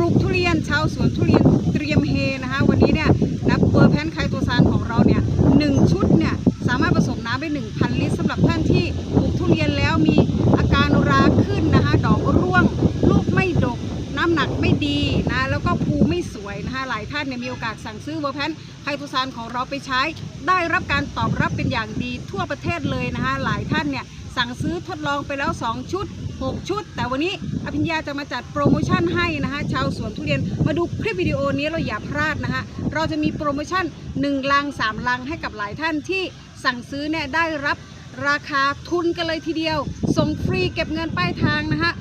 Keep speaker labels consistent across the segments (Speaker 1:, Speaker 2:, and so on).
Speaker 1: ลูกทุเรียนชาวสวนทุเรียนเตรียมเฮนะคะ วันนี้เนี่ยนับเบอร์แพนไคโตซานของเราเนี่ยหนึ่งชุดเนี่ยสามารถผสมน้ำได้1,000 ลิตรสำหรับท่านที่ปลูกทุเรียนแล้วมีอาการราขึ้นนะคะ ดอกร่วง ลูกไม่ดก น้ำหนักไม่ดีนะแล้วก็ภูไม่สวยนะคะ หลายท่านเนี่ยมีโอกาสสั่งซื้อเวอร์แพนไคโตซานของเราไปใช้ ได้รับการตอบรับเป็นอย่างดีทั่วประเทศเลยนะคะหลายท่านเนี่ย สั่งซื้อทดลองไปแล้ว 2 ชุด 6 ชุด แต่วันนี้อภิญญาจะมาจัดโปรโมชั่นให้นะคะชาวสวนทุเรียนมาดูคลิปวิดีโอนี้เราอย่าพลาดนะคะเราจะมีโปรโมชั่น 1 ลัง 3 ลังให้กับหลายท่านที่สั่งซื้อเนี่ยได้รับราคาทุนกันเลยทีเดียว ส่งฟรีเก็บเงินป้ายทางนะคะ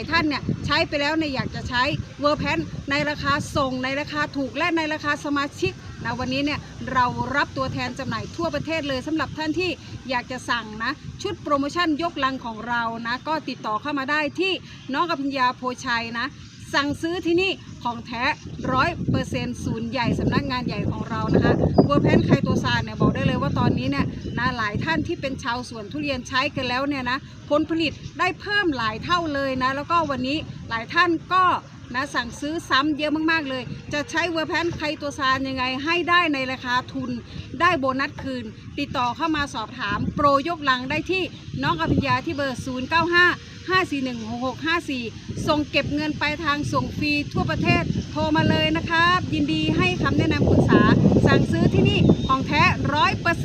Speaker 1: ายท่านเนี่ยใช้ไปแล้วเนี่ยอยากจะใช้เวอร์แพนในราคาส่งในราคาถูกและในราคาสมาชิกนะวันนี้เนี่ยเรารับตัวแทนจำหน่ายทั่วประเทศเลยสำหรับท่านที่อยากจะสั่งนะชุดโปรโมชั่นยกลังของเรานะก็ติดต่อเข้ามาได้ที่น้องกัญญาโพชัยนะสั่งซื้อที่นี่ ของแท้ร้อยเปอร์เซ็นต์ศูนย์ใหญ่สำนักงานใหญ่ของเรานะคะเวอร์แพนไคโตซานเนี่ยบอกได้เลยว่าตอนนี้เนี่ยนะหลายท่านที่เป็นชาวสวนทุเรียนใช้กันแล้วเนี่ยนะผลผลิตได้เพิ่มหลายเท่าเลยนะแล้วก็วันนี้หลายท่านก็นะสั่งซื้อซ้ำเยอะมากๆเลย จะใช้เวอร์แพนไคโตซานยังไงให้ได้ในราคาทุน ได้โบนัสคืน ติดต่อเข้ามาสอบถามโปรยกลังได้ที่น้องอภิญญาที่เบอร์ 095 5416654 ส่งเก็บเงินไปลายทางส่งฟรีทั่วประเทศโทรมาเลยนะครับ ยินดีให้คำแนะนำปรึกษา สั่งซื้อที่นี่ของแท้ร้อยเปอร์เซ็น